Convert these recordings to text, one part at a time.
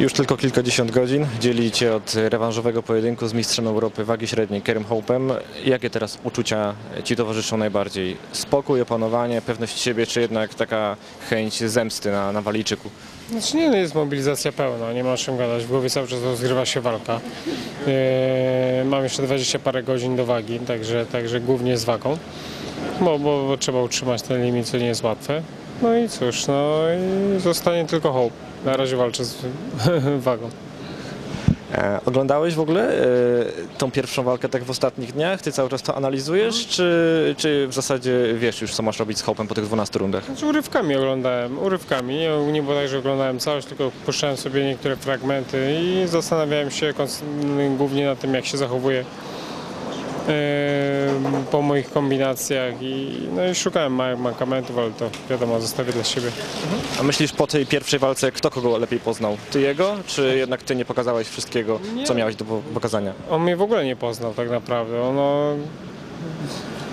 Już tylko kilkadziesiąt godzin dzieli Cię od rewanżowego pojedynku z mistrzem Europy wagi średniej Kerem Hope'em. Jakie teraz uczucia Ci towarzyszą najbardziej? Spokój, opanowanie, pewność siebie, czy jednak taka chęć zemsty na, na Walijczyku? Znaczy nie, no jest mobilizacja pełna, nie ma o czym gadać. W głowie cały czas rozgrywa się walka. Eee, mam jeszcze 20 parę godzin do wagi, także, także głównie z wagą, bo, bo, bo trzeba utrzymać ten limit, co nie jest łatwe. No i cóż, no i zostanie tylko hope. Na razie walczę z wagą. E, oglądałeś w ogóle e, tą pierwszą walkę tak w ostatnich dniach? Ty cały czas to analizujesz, czy, czy w zasadzie wiesz już, co masz robić z Hope'em po tych 12 rundach? Znaczy urywkami oglądałem, urywkami. Nie, nie było tak, że oglądałem całość, tylko puszczałem sobie niektóre fragmenty i zastanawiałem się głównie na tym, jak się zachowuje po moich kombinacjach i, no i szukałem ma- mankamentów, ale to wiadomo, zostawię dla siebie. A myślisz po tej pierwszej walce, kto kogo lepiej poznał? Ty jego, czy jednak Ty nie pokazałeś wszystkiego, co miałeś do po- pokazania? On mnie w ogóle nie poznał tak naprawdę. Ono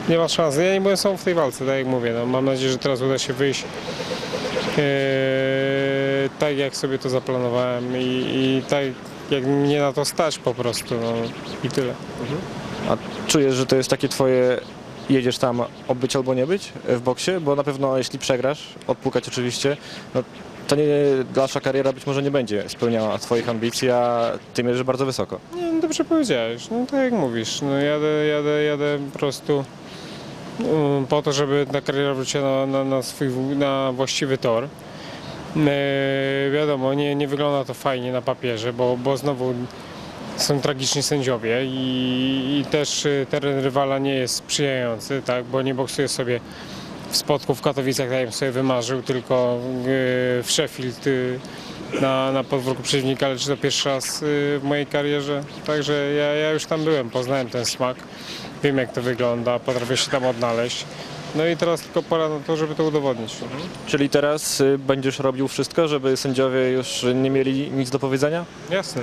nie ma szans. Ja nie byłem sam w tej walce, tak jak mówię. No, mam nadzieję, że teraz uda się wyjść e, tak, jak sobie to zaplanowałem i, i tak, jak mnie na to stać po prostu. No, I tyle. A czujesz, że to jest takie Twoje, jedziesz tam obyć albo nie być w boksie? Bo na pewno jeśli przegrasz, odpukać oczywiście, no to nie, dalsza kariera być może nie będzie spełniała Twoich ambicji, a Ty mierzysz bardzo wysoko. Nie, no dobrze powiedziałeś. No tak jak mówisz. No, jadę, jadę, jadę po prostu um, po to, żeby ta kariera wróciła na, na, na swój na właściwy tor. E, wiadomo, nie, nie wygląda to fajnie na papierze, bo, bo znowu są tragiczni sędziowie i, i też e, teren rywala nie jest sprzyjający, tak, bo nie boksuje sobie w Spodku w Katowicach, tak jak sobie wymarzył, tylko e, w Sheffield e, na, na podwórku przeciwnika, ale czy to pierwszy raz w mojej karierze. Także ja, ja już tam byłem, poznałem ten smak, wiem jak to wygląda, potrafię się tam odnaleźć. No i teraz tylko pora na to, żeby to udowodnić. Czyli teraz y, będziesz robił wszystko, żeby sędziowie już nie mieli nic do powiedzenia? Jasne.